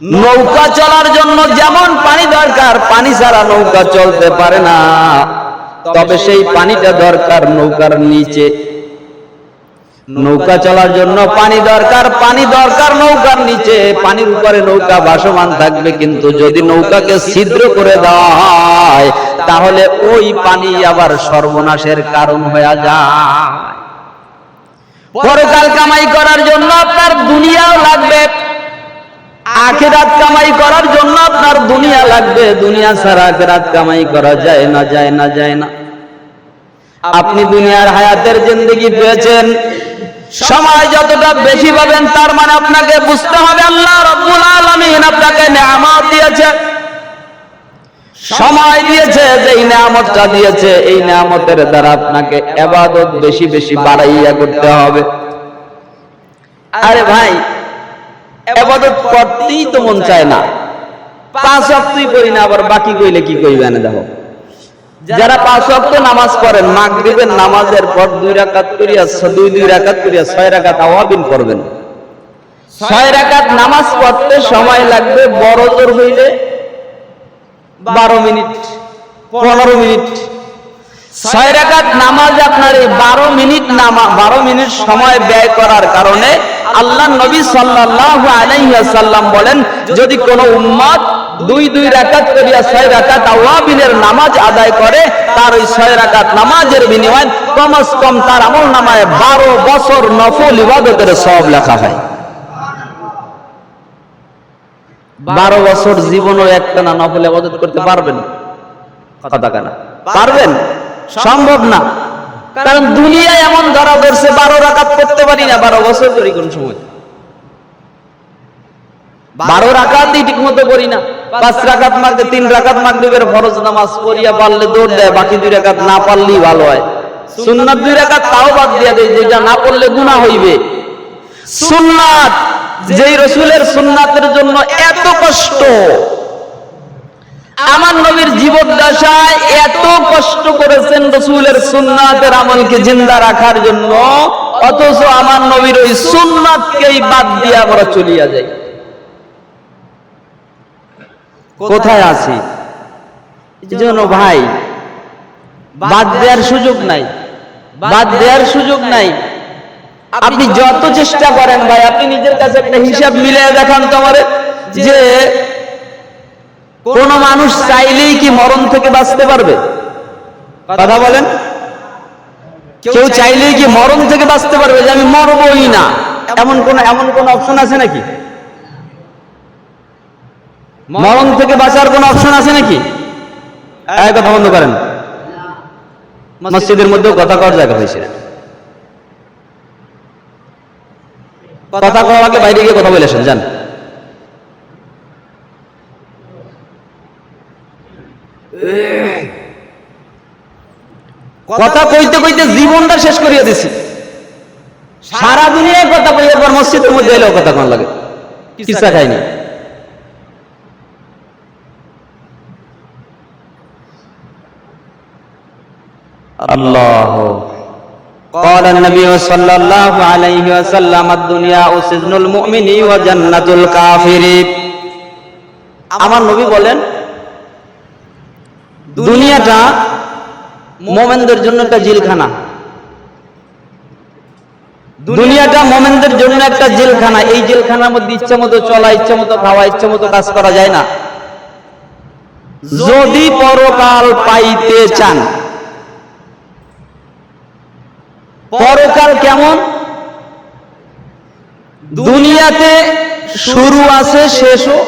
নৌকা চলার জন্য যেমন পানি দরকার, পানি ছাড়া নৌকা চলতে পারে না। তবে সেই পানিটা দরকার নৌকার নিচে। নৌকা চলার জন্য পানি দরকার পানি দরকার নৌকার নিচে। পানির উপরে নৌকা ভাসমান থাকবে কিন্তু যদি নৌকাকে ছিদ্র করে দেওয়া হয়, তাহলে ওই পানি আবার সর্বনাশের কারণ হয়ে যায়। পরকাল কামাই করার জন্য আপনার দুনিয়াও লাগবে। আখেরাত কামাই করার জন্য আপনার দুনিয়া লাগবে। দুনিয়া ছাড়া আখেরাত কামাই করা যায় না যায় না যায় না। আপনি দুনিয়ার হায়াতের জিন্দগি পেয়েছেন। সময় যতটা বেশি পাবেন তার মানে আপনাকে বুঝতে হবে আল্লাহ রব্বুল আলামিন আপনাকে নিয়ামত দিয়েছে। সময় দিয়েছে যে এই নিয়ামতটা দিয়েছে, এই নেয়ামতের দ্বারা আপনাকে এবাদত বেশি বেশি বাড়াইয়া করতে হবে। আরে ভাই, এবাদত করতেই তো মন চায় না। পাঁচ অক্টই করি না, আবার বাকি কইলে কি কইবেন দেখো। যারা পাঁচ ওয়াক্ত নামাজ পড়েন, মাগরিবের নামাজের পর দুই রাকাত করিয়া দুই দুই রাকাত করিয়া ছয় রাকাত আওয়াবিন পড়বেন ছয় রাকাত নামাজ পড়তে সময় লাগবে, বড় জোর হইলে বারো মিনিট, পনেরো মিনিট। ছয় রাকাত নামাজ আপনার এই বারো মিনিট নামা বারো মিনিট সময় ব্যয় করার কারণে আল্লাহ নবী সাল্লাল্লাহু আলাইহি ওয়াসাল্লাম বলেন যদি কোনো উম্মত দুই দুই রাকাত করিয়া ছয় রাকাত আওয়াবিনের নামাজ আদায় করে তার ওই ছয় রাকাত নামাজের বিনিময়ে কমস কম তার আমল নামায় বারো বছর নফল ইবাদতের সব লেখা হয়। বারো বছর জীবনও একটা না নফল ইবাদত করতে পারবেন? কথা কেনা পারবেন? সম্ভব না। কারণ দুনিয়ায় এমন ধরা ধরছে বারো রাকাত করতে পারি না বারো বছর করি কোন সময়। বারো রাকাতই ঠিক মতো করি না। পাঁচ রাকাত। তিন রাকাত মাগরিবের ফরজ নামাজ পড়িয়া পারলে দৌড় দেয় বাকি দুই রাকাত না পারলেই ভালো হয়। সুন্নাত দুই রাকাত তাও বাদ দিয়া দেয় যেটা না পড়লে গুনাহ হইবে। সুন্নাত যেই রসুলের সুন্নাতের জন্য এত কষ্ট আমার নবীর জীবন দশায় এত কষ্ট করেছেন রসুলের সুন্নাতের আমলকে জিন্দা রাখার জন্য অথচ আমার নবীর ওই সুন্নাতকেই বাদ দিয়ে আমরা চলিয়া যাই। কোথায় আছি? জন্য ভাই বাদ দেওয়ার সুযোগ নাই। বাদ দেওয়ার সুযোগ নাই। আপনি যত চেষ্টা করেন ভাই আপনি নিজের কাছে একটা হিসাব মিলে দেখান তো আমারে যে কোন মানুষ চাইলেই কি মরণ থেকে বাঁচতে পারবে? কথা বলেন। কেউ চাইলেই কি মরণ থেকে বাঁচতে পারবে যে আমি মরবই না? এমন কোন এমন কোন অপশন আছে নাকি? মরণ থেকে বাঁচার কোন অপশন আছে নাকি? এই কথা বন্ধ করেন। মসজিদের মধ্যেও কথা কর জায়গা হয়েছে। কথা কওয়ার আগে বাইরে গিয়ে কথা বলেছেন আসেন যান কথা কইতে কইতে জীবনটা শেষ করিয়া দিছি সারা দুনিয়ায় কথা কই একবার মসজিদের মধ্যে এলেও কথা কোন লাগে কিসা খাইনি আল্লাহ قال النبي صلى الله عليه وسلم الدنيا سجن المؤمن وجنة الكافر আমার নবী বলেন দুনিয়াটা মোমেনদের জন্য একটা জেলখানা। দুনিয়াটা মোমেনদের জন্য একটা জেলখানা। এই জেলখানার মধ্যে ইচ্ছা মতো চলা ইচ্ছা মতো খাওয়া ইচ্ছা মতো কাজ করা যায় না। যদি পরকাল পাইতে চান পরকাল কেমন? দুনিয়াতে শুরু আছে শেষও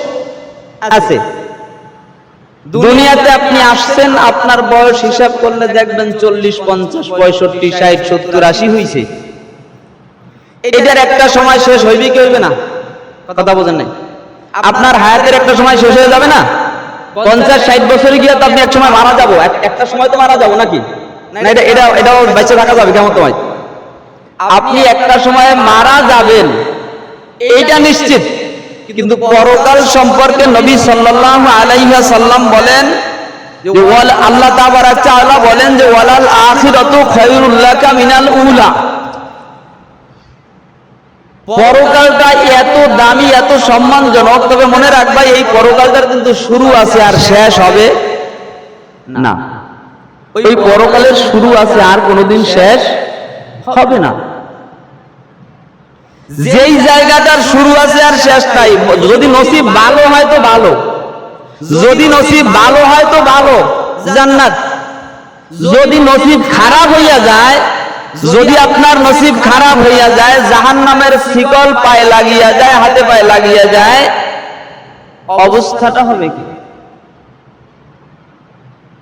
আছে। দুনিয়াতে আপনি আসছেন, আপনার বয়স হিসাব করলে দেখবেন চল্লিশ, পঞ্চাশ, পঁয়ষট্টি, ষাট, সত্তর, আশি হয়েছে এটার একটা সময় শেষ হইবে কি হইবে না? কথা বোঝেন নাই। আপনার হায়াতের একটা সময় শেষ হয়ে যাবে না? পঞ্চাশ, ষাট বছরে গিয়ে তো আপনি এক সময় মারা যাব। একটা সময় তো মারা যাব নাকি? এটা এটা এটাও বেঁচে থাকা যাবে কেমন তোমায়? আপনি একটা সময় মারা যাবেন। এইটা নিশ্চিত। কিন্তু পরকাল সম্পর্কে নবী সাল্লাল্লাহু আলাইহি সাল্লাম বলেন যে ওয়াল আল্লাহ তাবারাক তাআলা বলেন যে ওয়ালাল আখিরাতু খায়রুল লাকা মিনাল উলা। পরকালটা এত দামি এত সম্মানজনক তবে মনে রাখবা এই পরকালটার কিন্তু শুরু আছে আর শেষ হবে না। ওই পরকালের শুরু আছে আর কোনোদিন শেষ হবে না। যেই জায়গাটার শুরু আছে আর শেষ নাই। যদি নসিব ভালো হয় তো ভালো। যদি নসিব ভালো হয় তো ভালো। জান্নাত। যদি নসিব খারাপ হইয়া যায়, যদি আপনার নসিব খারাপ হইয়া যায় জাহান নামের শিকল পায়ে লাগিয়া যায়, হাতে পায়ে লাগিয়া যায়, অবস্থাটা হবে কি?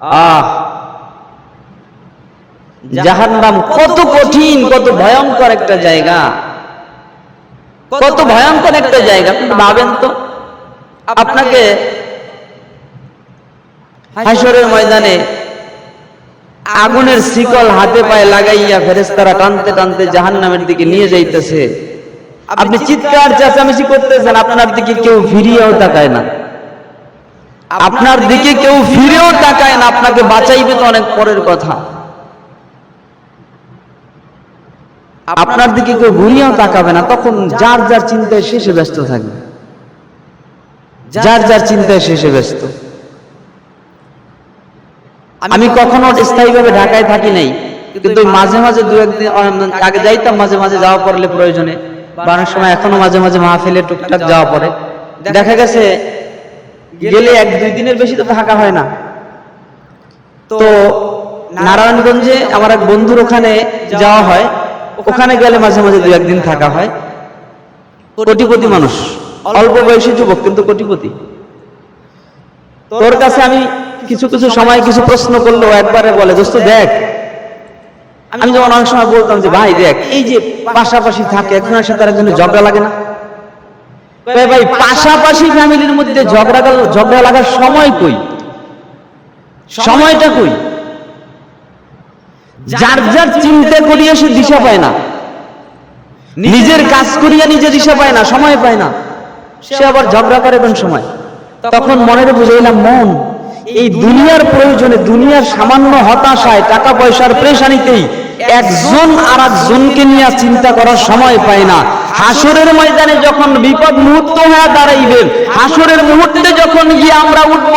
আহ। জাহান নাম কত কঠিন, কত ভয়ঙ্কর একটা জায়গা। কত ভয়ঙ্কর একটা জায়গা আপনি ভাবেন তো? আপনাকে হাসরের ময়দানে আগুনের শিকল হাতে পায়ে লাগাইয়া ফেরেস্তারা টানতে টানতে জাহান নামের দিকে নিয়ে যাইতেছে। আপনি চিৎকার চেঁচামেচি করতেছেন আপনার দিকে কেউ ফিরিয়েও তাকায় না। আপনার দিকে কেউ ফিরেও তাকায় না আপনাকে বাঁচাইবে তো অনেক পরের কথা। আপনার দিকে কেউ ঘুরিয়েও তাকাবে না তখন যার যার চিন্তায় শেষে ব্যস্ত থাকবে। যার যার চিন্তায় শেষে ব্যস্ত। আমি কখনো স্থায়ীভাবে ঢাকায় থাকি নাই কিন্তু মাঝে মাঝে দু একদিন আগে যাইতাম মাঝে মাঝে যাওয়া পড়লে প্রয়োজনে। বা অনেক সময় এখনও মাঝে মাঝে মাহফিলে টুকটাক যাওয়া পড়ে। দেখা গেছে গেলে এক দুই দিনের বেশি তো থাকা হয় না। তো নারায়ণগঞ্জে আমার এক বন্ধুর ওখানে যাওয়া হয়। ওখানে গেলে মাঝে মাঝে দু একদিন থাকা হয়। কোটিপতি মানুষ। অল্প বয়সী যুবক কিন্তু কোটিপতি। তোর কাছে আমি কিছু কিছু সময় কিছু প্রশ্ন করল একবারে বলে দোস্ত দেখ। আমি যেমন অনেক সময় বলতাম যে ভাই দেখ এই যে পাশাপাশি থাকে একজনের সাথে আরেকজনের ঝগড়া লাগে না। ভাই পাশাপাশি ফ্যামিলির মধ্যে ঝগড়া ঝগড়া লাগার সময় কই? সময়টা কই? যার যার চিন্তা করিয়া সে দিশা পায় না। নিজের কাজ করিয়া নিজে দিশা পায় না সময় পায় না। সে আবার ঝগড়া করে কোন সময়। তখন মনের বুঝাইলাম মন এই দুনিয়ার প্রয়োজনে দুনিয়ার সামান্য হতাশায় টাকা পয়সার প্রেশানিতেই একজন আর একজনকে নিয়ে চিন্তা করার সময় পায় না। হাসরের ময়দানে যখন বিপদ মুহূর্ত হয়ে দাঁড়াইবে, হাসরের মুহূর্তে যখন গিয়ে আমরা উঠব,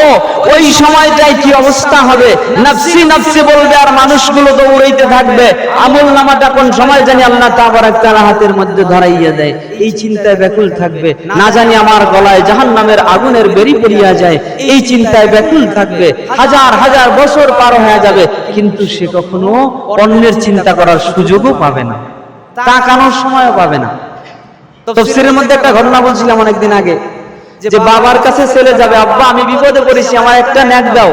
ওই সময়টাই কি অবস্থা হবে? নাফসি নাফসি বলবে, আর মানুষগুলো তো উড়াইতে থাকবে। আমল নামাটা কোন সময় জানি আল্লাহ তাবার তারা হাতের মধ্যে ধরাইয়া দেয়। এই চিন্তায় ব্যাকুল থাকবে। না জানি আমার গলায় জাহান নামের আগুনের বেরি পড়িয়া যায়। এই চিন্তায় ব্যাকুল থাকবে। হাজার হাজার বছর পার হয়ে যাবে। কিন্তু সে কখনো অন্যের চিন্তা করার সুযোগও পাবে না। তাকানোর সময়ও পাবে না। তফসিরের মধ্যে একটা ঘটনা বলছিলাম অনেকদিন আগে যে বাবার কাছে ছেলে যাবে আব্বা আমি বিপদে পড়েছি আমার একটা ন্যাক দাও।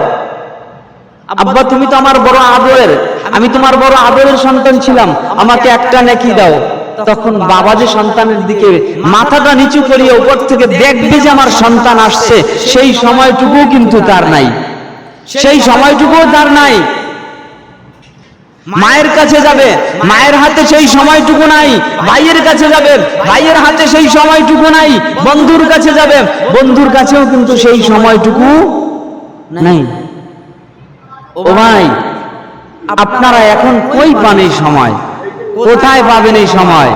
আব্বা তুমি তো আমার বড় আদরের আমি তোমার বড় আদরের সন্তান ছিলাম আমাকে একটা নেকি দাও। তখন বাবা যে সন্তানের দিকে মাথাটা নিচু করিয়ে উপর থেকে দেখবে যে আমার সন্তান আসছে সেই সময়টুকুও কিন্তু তার নাই। সেই সময়টুকুও তার নাই। মায়ের কাছে যাবে মায়ের হাতে সেই সময়টুকু নাই ভাইয়ের কাছে যাবে ভাইয়ের হাতে সেই সময়টুকু নাই বন্ধুর কাছে যাবে বন্ধুর কাছেও কিন্তু সেই সময়টুকু নাই। ও ভাই আপনারা এখন কই পান এই সময়? কোথায় পাবেন এই সময়?